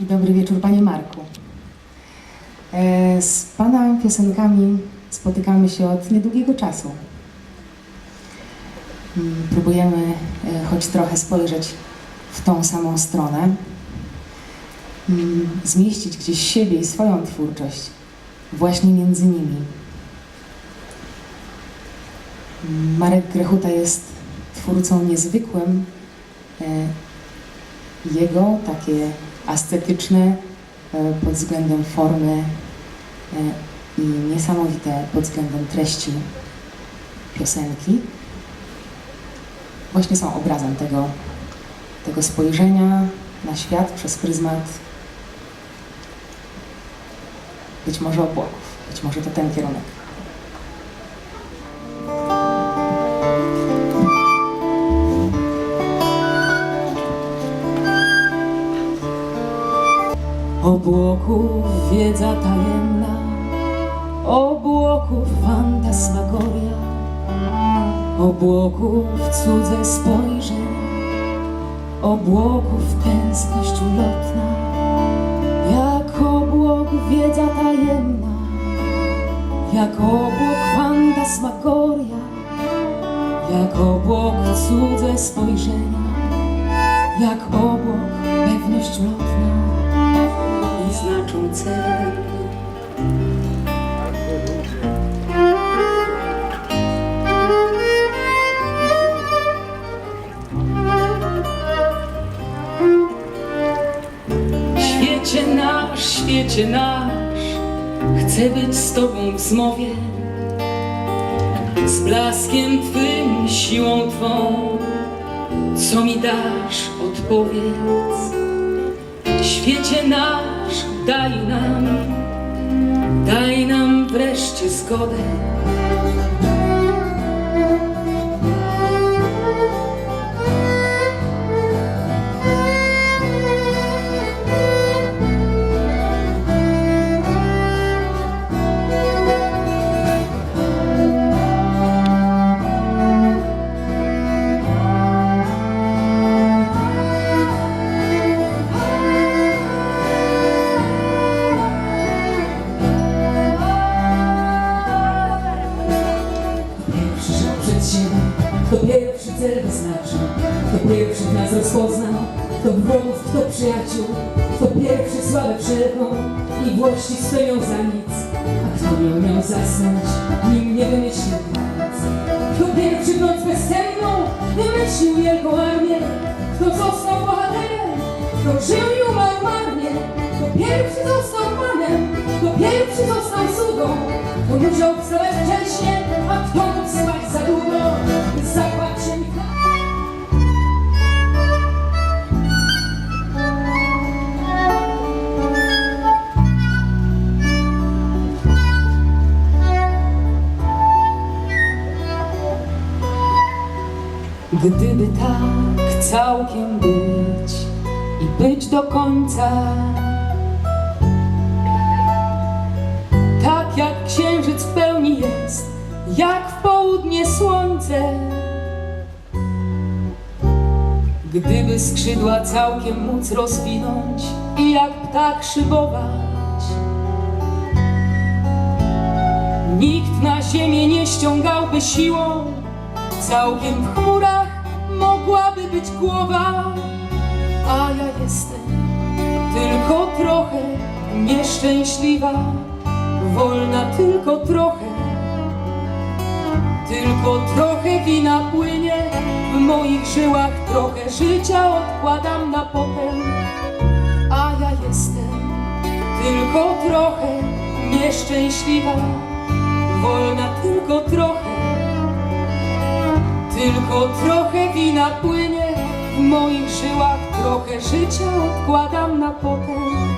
Dobry wieczór, Panie Marku. E, Z Pana piosenkami spotykamy się od niedługiego czasu. Mm, Próbujemy e, choć trochę spojrzeć w tą samą stronę, Mm, zmieścić gdzieś siebie i swoją twórczość właśnie między nimi. Mm, Marek Grechuta jest twórcą niezwykłym. E, Jego takie ascetyczne e, pod względem formy e, i niesamowite pod względem treści piosenki właśnie są obrazem tego, tego spojrzenia na świat przez pryzmat być może obłoków, być może to ten kierunek. Obłoków wiedza tajemna, obłoków fantasmagoria, obłoków cudze spojrzenia, obłoków tęskność ulotna, jak obłok wiedza tajemna, jak obłok fantasmagoria, jak obłok cudze spojrzenia, jak obłok świecie nasz, chcę być z Tobą w zmowie, z blaskiem Twym, siłą Twą, co mi dasz, odpowiedz. Świecie nasz, daj nam, daj nam wreszcie zgodę. Siebie, kto pierwszy cel wyznaczył, kto pierwszy nas rozpoznał, kto wrogów, kto przyjaciół, kto pierwszy sławę wszelką i włości stoją za nic, a kto miał miał zasnąć, nim nie wymyślił granic. Kto pierwszy noc bezsenną wymyślił wielką armię, kto został bohaterem, kto żył i umarł marnie, kto pierwszy został panem, kto pierwszy został sługą, zapłać się Gdyby tak całkiem być i być do końca, jak w południe słońce. Gdyby skrzydła całkiem móc rozwinąć i jak ptak szybować, nikt na ziemię nie ściągałby siłą Całkiem w chmurach mogłaby być głowa, a ja jestem tylko trochę nieszczęśliwa, wolna tylko trochę. Tylko trochę wina płynie w moich żyłach, trochę życia odkładam na potem, a ja jestem tylko trochę nieszczęśliwa, wolna tylko trochę. Tylko trochę wina płynie w moich żyłach, trochę życia odkładam na potem.